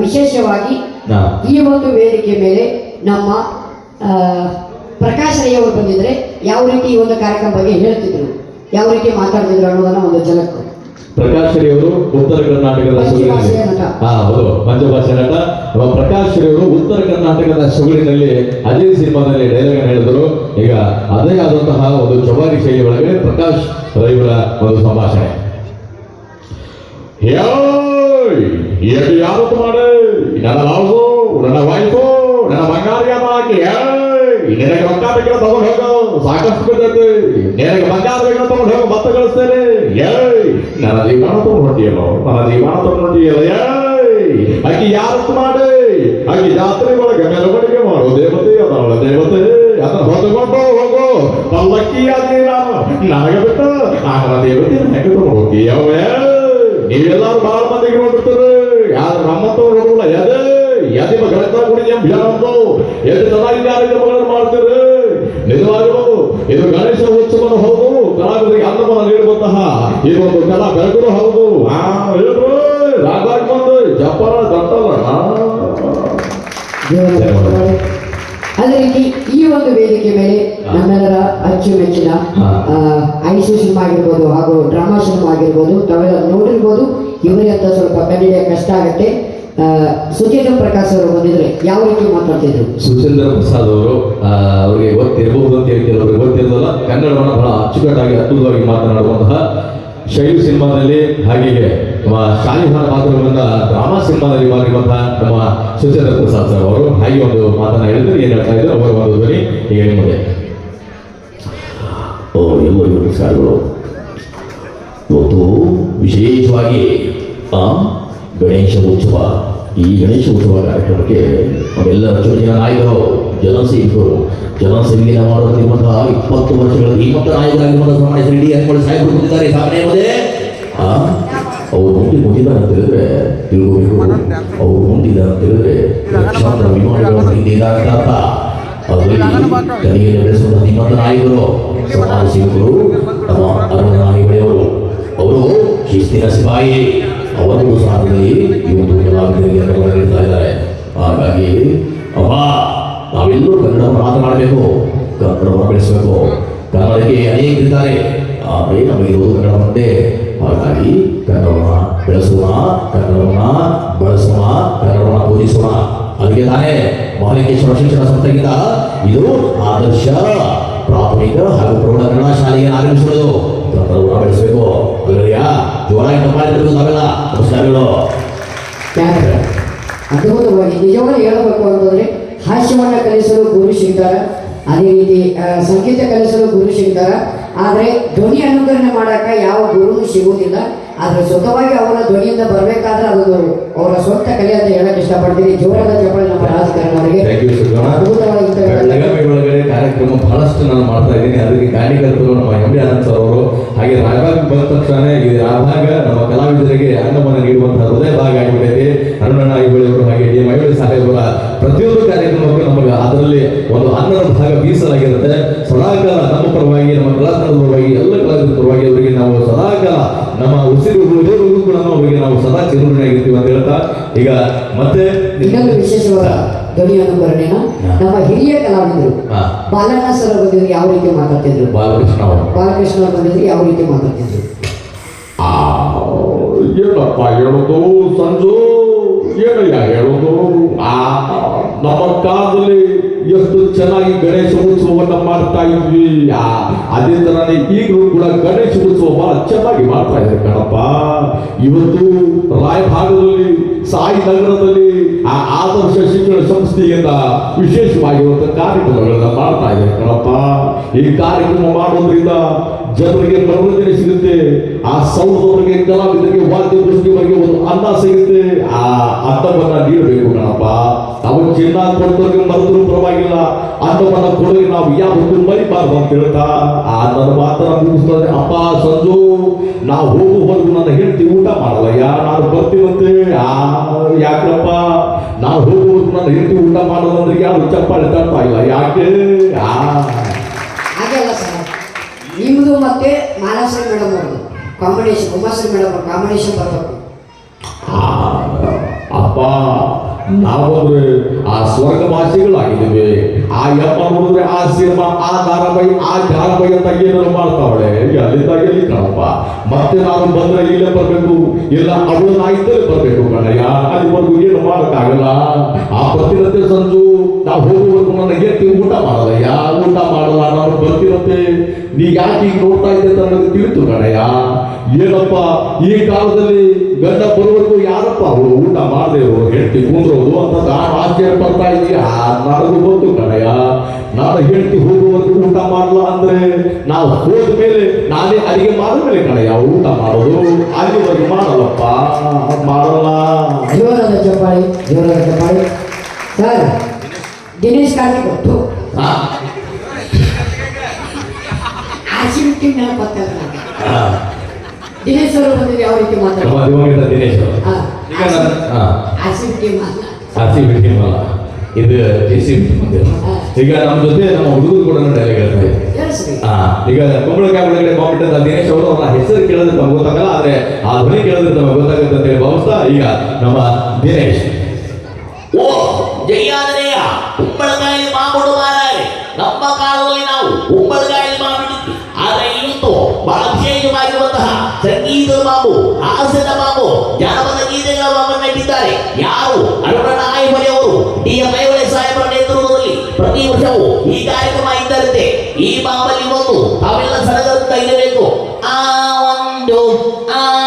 ವಿಶೇಷವಾಗಿ. ಈ ಒಂದು ವೇದಿಕೆ ಮೇಲೆ ನಮ್ಮ ಪ್ರಕಾಶ್ ರೈ ಅವರು ಬಂದಿದ್ರೆ ಯಾವ ರೀತಿ ಈ ಒಂದು ಕಾರ್ಯಕ್ರಮ ಬಗ್ಗೆ ಹೇಳ್ತಿದ್ರು ಯಾವ ರೀತಿ ಮಾತಾಡ್ತಿದ್ರು ಅನ್ನೋದನ್ನ ಒಂದು ಜನಕ್ಕೆ ಪ್ರಕಾಶ್ ರೈ ಅವರು ಉತ್ತರ ಕರ್ನಾಟಕದ ಹೌದು ಪಂಚಭಾಷೆ ನಟ. ಪ್ರಕಾಶ್ ರೈ ಅವರು ಉತ್ತರ ಕರ್ನಾಟಕದ ಸೊಗಡಿನಲ್ಲಿ ಅಜಯ್ ಸಿನಿಮಾದಲ್ಲಿ ಡೈಲಾಗ್ ಹೇಳಿದರು. ಈಗ ಅದೇ ಆದಂತಹ ಒಂದು ಜವಾರಿ ಶೈಲಿ ಒಳಗೆ ಪ್ರಕಾಶ್ ರೈವರ ಒಂದು ಸಂಭಾಷಣೆ. ಹೇಯ್! ಯಾವತ್ತು ಮಾಡೆ ನನ್ನ ಲವ್ಸು ನನ್ನ ವೈಫು ನನ್ನ ಬಂಗಾರ ಹಾಕಿ ನಿನಗೆ ರೊಕ್ಕ ಬೇಕಿಲ್ಲ ತಗೊಂಡು ಹೋಗೋ. ಸಾಕಷ್ಟು ಬಿದ್ದೈತಿ ನಿನಗೆ ಬಂಗಾರ ಬೇಕಿಲ್ಲ ತಗೊಂಡು ಹೋಗು, ಮತ್ತೆ ಕಳಿಸ್ತೇನೆ. ಏಯ್, ನನ್ನ ಜೀವನ ತಗೊಂಡು ಹೊಟ್ಟಿಯಲ್ಲ ನನ್ನ ಜೀವನ ತಗೊಂಡು ಹೊಟ್ಟಿಯಲ್ಲ ಯಾವತ್ತು ಮಾಡಿ ಆಕಿ ಜಾತ್ರೆ ಒಳಗೆ ಮೆರವಣಿಗೆ ಮಾಡು ದೇವತೆ ಅದವಳ ದೇವತೆ. ಅದನ್ನ ಹೊತ್ತುಕೊಂಡು ಹೋಗು. ಪಲ್ಲಕ್ಕಿಯಾಗಿ ನಾನು ನನಗೆ ಬಿಟ್ಟು ಆಗ ದೇವತೆ ಹೆಂಗೆ ತಗೊಂಡು ಹೋಗಿ ಅವೇ ನೀವೆಲ್ಲರೂ ಬಹಳ ಮಂದಿಗೆ ನೋಡಿರ್ತೀರಿ ಯಾರು ನಮ್ಮಂತವ್ರು ನೋಡಲ್ಲ ಎದೆ ಎದೆ ಗಳಕ ಕುಡಿಯ ಬಿಡಂದು ಎಷ್ಟು ಚೆನ್ನಾಗಿ ಕಾರ್ಯಕ್ರಮಗಳನ್ನು ಮಾಡ್ತೀರಿ ನಿಜವಾಗಲು ಇದು ಗಣೇಶ ಉತ್ಸವನು ಹೌದು ಕಲಾವಿದರಿಗೆ ಅನ್ನವನ್ನು ನೀಡುವಂತಹ ಈ ಒಂದು ಕಲಾ ಬೆಳಕುನು ಹೌದು. ಹೇಳ್ರು ರಾಗಾಗಿ ಬಂದು ಜಪಾನ ದತ್ತಲ್ಲ ದೇವರ ಅದೇ ರೀತಿ ಈ ಒಂದು ವೇದಿಕೆ ಮೇಲೆ ನಮ್ಮೆಲ್ಲರ ಅಚ್ಚುಮೆಚ್ಚಿನ ಐಸು ಸಿನಿಮಾ ಆಗಿರ್ಬೋದು ಹಾಗೂ ಡ್ರಾಮಾ ಸಿನಿಮಾ ಆಗಿರ್ಬೋದು ತಾವೆಲ್ಲ ನೋಡಿರ್ಬೋದು ಇವರಿಗೆ ಅಂತ ಸ್ವಲ್ಪ ಕಂಡಿಡಿಯ ಕಷ್ಟ ಆಗುತ್ತೆ. ಸುಚೇಂದ್ರ ಪ್ರಕಾಶ್ ಅವರು ಬಂದಿದ್ರೆ ಯಾವ ರೀತಿ ಮಾತಾಡ್ತಿದ್ರು? ಸುಚೇಂದ್ರ ಪ್ರಸಾದ್ ಅವರು ಅವರಿಗೆ ಗೊತ್ತಿರಬಹುದು ಅಂತ ಹೇಳ್ತಿದ್ರು ಕೆಲವರಿಗೆ ಗೊತ್ತಿರೋದಲ್ಲ ಕನ್ನಡವನ್ನು ಬಹಳ ಅಚ್ಚುಕಟ್ಟಾಗಿ ಅದ್ಭುತವಾಗಿ ಮಾತನಾಡುವಂತಹ ಶೈಲಿ ಸಿನಿಮಾದಲ್ಲಿ ಹಾಗೆ ನಮ್ಮ ಶಾಲಿಹಾರ ಪಾತ್ರವನ್ನ ಡ್ರಾಮಾ ಸಿನಿಮಾದಲ್ಲಿ ಮಾಡಿರುವಂತಹ ನಮ್ಮ ಸುಚೇಂದ್ರ ಪ್ರಸಾದ್ ಸರ್ ಅವರು. ಹಾಗೆ ಒಂದು ಮಾತನ್ನ ಹೇಳಿದ್ರೆ. ಏನ್ ಹೇಳ್ತಾ ಇದ್ರು? ಅವರ ಒಂದು ಧ್ವನಿ ಈಗ ನಿಮಗೆ. ಓ ಎಲ್ಲರಿಗೂ ನಮಸ್ಕಾರಗಳು. ಇವತ್ತು ವಿಶೇಷವಾಗಿ ಗಣೇಶ ಉತ್ಸವ. ಈ ಗಣೇಶ ಉತ್ಸವ ಕಾರ್ಯಕ್ರಮಕ್ಕೆ ನಮ್ಮೆಲ್ಲರ ಜನ ನಾಯಕರು ಜನಸೇವಕರು ಜನಸೇವೆಗೆ ಮಾಡುತ್ತಿರುವಂತಹ ಇಪ್ಪತ್ತು ವರ್ಷಗಳ ಶ್ರೀಮಂತ ನಾಯಕರಾಗಿರುವಂತಹ ಸಾಮಾನ್ಯ ಶ್ರೀ ಡಿ ಎಸ್ ಸಾಹೇಬರು ಬಂದಿದ್ದಾರೆ ಸಾಮಾನ್ಯ ಮುಂದೆ. ಅವರು ಮುಂದೆ ಮುಟ್ಟಿದ್ದಾರೆ ಅಂತ ಹೇಳಿದ್ರೆ ತಿಳ್ಕೋಬೇಕು. ಅವರು ಮುಂದಿದ ಅಂತ ಹೇಳಿದ್ರೆ ಲಕ್ಷಾಂತರ ವಿಮಾನಗಳು ಹಿಂದೆ ಇದ್ದಾರೆ ಅದರಲ್ಲಿ ತನಿಖೆ ನಡೆಸುವಂತಹ ಶ್ರೀಮಂತ ನಾಯಕರು, ಸಮಾಜ ಸೇವಕರು ತಮ್ಮ ಅರುಣ ನಾಯಿಗಳು ಅವರು ಶಿಸ್ತಿನ ಸಿಪಾಯಿ ಅವರೊಂದು ಸಾಧನೆ ಇವತ್ತು ಕಲಾವಿದರಿಗೆ ನೀಡ್ತಾ ಇದ್ದಾರೆ ಹಾಗಾಗಿ ಅಪ್ಪ ನಾವೆಲ್ಲರೂ ಕನ್ನಡ ಮಾತನಾಡಬೇಕು ಕನ್ನಡವನ್ನು ಬೆಳೆಸಬೇಕು. ಕನ್ನಡಕ್ಕೆ ಅನೇಕರಿದ್ದಾರೆ ಆದರೆ ನಮಗೆ ಇರುವುದು ಕನ್ನಡ ಒಂದೇ. ಹಾಗಾಗಿ ಕನ್ನಡವನ್ನು ಬೆಳೆಸೋಣ, ಕನ್ನಡವನ್ನು ಬಳಸೋಣ, ಕನ್ನಡವನ್ನು ಬೋಧಿಸೋಣ ಅದಕ್ಕೆ ತಾನೇ ಮಹಾಲಿಂಗೇಶ್ವರ ಶಿಕ್ಷಣ ಸಂಸ್ಥೆಗಿಂತ ಇದು ಆದರ್ಶ, ಪ್ರಾಥಮಿಕ ಹಾಗೂ ಪ್ರೌಢ ಕನ್ನಡ ಶಾಲೆಯನ್ನು ಆರಂಭಿಸುವುದು ಅಲ್ಲರಿಯಾ ಜೋರಾಗಿ ತಪ್ಪಾಡಿರ್ಬೇಕು ನಾವೆಲ್ಲ ನಮಸ್ಕಾರಗಳು ಯಾಕಂದ್ರೆ ಅದ್ಭುತವಾಗಿ ನಿಜವಾಗಿ ಹೇಳಬೇಕು ಅಂತಂದ್ರೆ ಹಾಸ್ಯವನ್ನ ಕಲಿಸಲು ಗುರು ಸಿಗ್ತಾರ ಅದೇ ರೀತಿ ಸಂಗೀತ ಕಲಿಸಲು ಗುರು ಸಿಗ್ತಾರ ಆದರೆ ಧ್ವನಿ ಅನುಕರಣೆ ಮಾಡಾಕ ಯಾವ ಗುರುನು ಸಿಗುವುದಿಲ್ಲ. ಆದ್ರೆ ಸ್ವತಃವಾಗಿ ಅವರ ಧ್ವನಿಯಿಂದ ಬರಬೇಕಾದ್ರೆ ಅದೊಂದು ಅವರ ಸ್ವಂತ ಕಲೆ ಅಂತ ಹೇಳಕ್ ಇಷ್ಟಪಡ್ತೀನಿ. ಜೋರಾದ ಚಪ್ಪಳಿ ನಮ್ಮ ರಾಜಕಾರಣವರಿಗೆ ಅದ್ಭುತವಾಗಿ ಕಾರ್ಯಕ್ರಮ ಬಹಳಷ್ಟು ನಾನು ಮಾಡ್ತಾ ಇದ್ದೀನಿ. ಅದಕ್ಕೆ ಕಾರ್ಯಕರ್ತರು ನಮ್ಮ ಎಂ ಡಿ ಆನಂದ್ ಸರ್ ಅವರು ಹಾಗೆ ರಾಜಭಾಗ ಬಂದ ತಕ್ಷಣ ಈ ಭಾಗ ನಮ್ಮ ಕಲಾವಿದರಿಗೆ ಅಂಗಮನ ನೀಡುವಂತಹ ಹೃದಯ ಭಾಗ ಆಗಿಬಿಟ್ಟಿದೆ ಅರುಣಣ್ಣ ಆಗಿಬಿಡೋರು ಹಾಗೆ ಡಿ ಎಂ ಸಾಹೇಬರ ಪ್ರತಿಯೊಂದು ಕಾರ್ಯಕ್ರಮಕ್ಕೂ ನಮಗೆ ಅದರಲ್ಲಿ ಒಂದು ಅನ್ನದ ಭಾಗ ಮೀಸಲಾಗಿರುತ್ತೆ ಸದಾಕಾಲ ನಮ್ಮ ಪರವಾಗಿ ನಮ್ಮ ಕ್ಲಾಸ್ ಪರವಾಗಿ ಎಲ್ಲ ಕಲಾವಿದರ ಪರವಾಗಿ ಅವರಿಗೆ ನಾವು ಸದಾಕಾಲ ನಮ್ಮ ಉಸಿರು ಉಳಿದವರಿಗೂ ಕೂಡ ನಾವು ಅವರಿಗೆ ನಾವು ಸದಾ ಚಿರುಣಿಯಾಗಿರ್ತೀವಿ ಅಂತ ಹೇಳ್ತಾ ಈಗ ಮತ್ತೆ ಇನ್ನೊಂದು ವಿಶೇಷವಾದ ಧ್ವನಿ ಅನುಕರಣೆನ ನಮ್ಮ ಹಿರಿಯ ಕಲಾವಿದರು. ಬಾಲಣ್ಣ ಸರ್ ಬಂದಿದ್ರು ಯಾವ ರೀತಿ ಮಾತಾಡ್ತಿದ್ರು? ಬಾಲಕೃಷ್ಣ ಅವರು. ಬಾಲಕೃಷ್ಣ ಅವರು ಬಂದಿದ್ರು ಯಾವ ರೀತಿ ಮಾತಾಡ್ತಿದ್ರು? ಆ, ಏನಪ್ಪ ಹೇಳೋದು ಸಂಜು ಏನಯ್ಯ ಹೇಳೋದು ಆ ನಮ್ಮ ಕಾಲದಲ್ಲಿ ಎಷ್ಟು ಚೆನ್ನಾಗಿ ಗಣೇಶ ಉತ್ಸವವನ್ನ ಮಾಡ್ತಾ ಇದ್ವಿ. ಅದೇ ತರನೇ ಈಗಲೂ ಕೂಡ ಗಣೇಶ ಉತ್ಸವ ಬಹಳ ಚೆನ್ನಾಗಿ ಮಾಡ್ತಾ ಇದ್ದಾರೆ ಕಣಪ್ಪ. ಇವತ್ತು ರಾಯಭಾಗದಲ್ಲಿ, ಸಾಯಿ ನಗರದಲ್ಲಿ, ಆ ಆದರ್ಶ ಶಿಕ್ಷಣ ಸಂಸ್ಥೆಯಿಂದ ವಿಶೇಷವಾಗಿರುವಂತಹ ಕಾರ್ಯಕ್ರಮಗಳನ್ನ ಮಾಡ್ತಾ ಇದ್ದಾರೆ ಕಣಪ್ಪ. ಈ ಕಾರ್ಯಕ್ರಮ ಮಾಡೋದ್ರಿಂದ ಜನರಿಗೆ ಮನೋರಂಜನೆ ಸಿಗುತ್ತೆ. ಆ ಸೌಂದವರಿಗೆ ಕಲಾವಿದರಿಗೆ ವಾದ್ಯ ದೃಷ್ಟಿಯವರಿಗೆ ಒಂದು ಅನ್ನ ಸಿಗುತ್ತೆ. ಆ ಅನ್ನವನ್ನ ನೀಡಬೇಕು ಕಣಪ್ಪ. ನಾವು ಚಿನ್ನ ಕೊಡ್ತೋಗಿ ಮರೆದ್ರು ಪರವಾಗಿಲ್ಲ. ಅನ್ನವನ್ನ ಕೊಡೋಕೆ ನಾವು ಯಾವತ್ತು ಮರಿಬಾರ್ದು ಅಂತ ಹೇಳ್ತಾ. ಆ ನನ್ನ ಮಾತ್ರ ಮುಗಿಸ್ತದೆ. ಅಪ್ಪ ಸಂಜು ನಾವು ಹೋಗುವವರೆಗೂ ನನ್ನ ಹೆಂಡತಿ ಊಟ ಮಾಡಲ್ಲ ಯಾರು ನಾನು ಬರ್ತೀವಂತೆ. ಆ ಯಾಕಪ್ಪ ನಾವು ಹೋಗುವವರೆಗೂ ನನ್ನ ಹೆಂಡತಿ ಊಟ ಮಾಡಲ್ಲ ಅಂದ್ರೆ ಯಾರು ಚಪ್ಪಾಳೆ ತರ್ತಾ ಇಲ್ಲ? ಯಾಕೆ? ಆ. ಹಾಗೆಲ್ಲ ಸರ್. ನಿಮ್ಮದು ಮತ್ತೆ ಮಾಲಾಶ್ರೀ ಮೇಡಮ್ ಅವರು ಕಾಂಬಿನೇಷನ್ ಉಮಾಶ್ರೀ ಮೇಡಮ್ ಅವ್ರ ಕಾಂಬಿನೇಷನ್ ಬರಬೇಕು ಆ, ಅಪ್ಪ ನಾವಂದ್ರೆ ಆ ಸ್ವರ್ಗವಾಸಿಗಳಾಗಿದ್ದೇವೆ. ಆ ಯಪ್ಪ ನೋಡಿದ್ರೆ ಆ ಸಿನಿಮಾ, ಆ ಧಾರಾವಾಹಿ ಆ ಧಾರಾವಾಹಿ ಅಂತ ಏನಾದ್ರು ಮಾಡ್ತಾವಳೆ? ಅಲ್ಲಿಂದ ಎಲ್ಲಿ ಕಣಪ್ಪ ಮತ್ತೆ ನಾವು ಬಂದ್ರೆ ಇಲ್ಲೇ ಬರ್ಬೇಕು? ಇಲ್ಲ, ಅವಳು ನಾ ಇದ್ದಲ್ಲೇ ಬರ್ಬೇಕು ಕಣಯ್ಯ. ಅಲ್ಲಿವರೆಗೂ ಏನು ಮಾಡಕ್ಕಾಗಲ್ಲ? ಆ ಪ್ರತಿರತೆ ಸಂಜು, ನಾವು ಹೋಗುವ ಎತ್ತಿ ಊಟ ಮಾಡಲ್ಲಯ್ಯ? ಊಟ ಬರ್ತಿರತ್ತೆ ನೀ ಯಾಕೆ ಈಗ ನೋಡ್ತಾ ಇದ್ದೆ ಅಂತ ನನಗೆ ತಿಳಿತು ಕಣಯ್ಯ. ಏನಪ್ಪ ಈ ಕಾಲದಲ್ಲಿ ಗಂಡ ಬರುವವರೆಗೂ ಯಾರಪ್ಪ ಅವರು ಊಟ ಮಾಡದೆ ಇರೋ ಹೆಂಡತಿ ಕುಂದ್ರೋದು ಅಂತ ನಾನು ಆಶ್ಚರ್ಯ ಪಡ್ತಾ ಇದೀಯ ನನಗೂ ಗೊತ್ತು ಕಣಯ್ಯ. ನಾನು ಹೆಂಡತಿ ಹೋಗುವವರೆಗೂ ಊಟ ಮಾಡಲ್ಲ ಅಂದ್ರೆ ನಾವು ಹೋದ ಮೇಲೆ ನಾನೇ ಅಡಿಗೆ ಮಾಡಿದ ಮೇಲೆ ಕಣಯ್ಯ ಊಟ ಮಾಡೋದು ಅಲ್ಲಿವರೆಗೂ ಮಾಡಲ್ಲಪ್ಪ. ಮಾಡಲ್ಲ. ಜೋರಾದ ಚಪ್ಪಾಳಿ ಜೋರಾದ ಚಪ್ಪಾಳಿ. ಸರ್ ದಿನೇಶ್ ಕಾರ್ತಿಕ್ ಕೊಟ್ಟು ಆ, ಆಸಿಬಿಟಿ ನೆನಪತ್ತಲ್ಲ ನನಗೆ. ದಿನೇಶ್ ಅವರು ಬಂದಿದೆ ಯಾವ ರೀತಿ ದಿವಂಗತ ದಿನೇಶ್ ಅವರು. ಹಾ. ಈಗ ನಾನು ಆ, ಆಸಿಬಿಟಿ ಮಾತಲ್ಲ ಆರ್ಸಿ ಬಿಲ್ಡಿಂಗ್ ಅಲ್ಲ ಇದು ಜೆ ಸಿ ಮಂದಿರ ಈಗ ನಮ್ಮ ಜೊತೆ ನಮ್ಮ ಹುಡುಗರು ಕೂಡ ಡೈಲಾಗ್ ಆ, ಈಗ ಕುಂಬಳಕಾಯಿ ಒಳಗಡೆ ಬಾಂಬಿಟ್ಟದ ದಿನೇಶ್ ಅವರು ಅವರ ಹೆಸರು ಕೇಳಿದ್ರೆ ನಮ್ಗೆ ಗೊತ್ತಾಗಲ್ಲ ಆದ್ರೆ ಆ ಧ್ವನಿ ಕೇಳಿದ್ರೆ ನಮಗೆ ಗೊತ್ತಾಗುತ್ತೆ ಅಂತ ಹೇಳಿ ಭಾವಿಸ್ತಾ ಈಗ ನಮ್ಮ ದಿನೇಶ್. ಓ ಜಯ್ಯಾದನೆಯ ಕುಂಬಳಕಾಯಿ ಮಾಮೂಡು ಮಾರಾರೆ ನಮ್ಮ ಕಾಲದಲ್ಲಿ ನಾವು ಕುಂಬಳಕಾಯಿ ವಿಶೇಷವಾಗಿರುವಂತಹ ಬಾಬು ಹಾಸನ ಬಾಬು ಜಾನಪದ ಗೀತೆಗಳ ಮಾಮನ್ನು ಇಟ್ಟಿದ್ದಾರೆ ಯಾರು? ಅರುಣ ನಾಯಮನೆ ಅವರು ಡಿ. ಎಂ. ಐವಳೆ ಸಾಹೇಬರ ನೇತೃತ್ವದಲ್ಲಿ ಪ್ರತಿ ವರ್ಷವೂ ಈ ಕಾರ್ಯಕ್ರಮ ಇದ್ದರಂತೆ ಈ ಬಾಬಲ್ಲಿ ಒಂದು, ತಾವೆಲ್ಲ ಸಡಗರ ಇರಬೇಕು. ಆ ಒಂದು, ಆ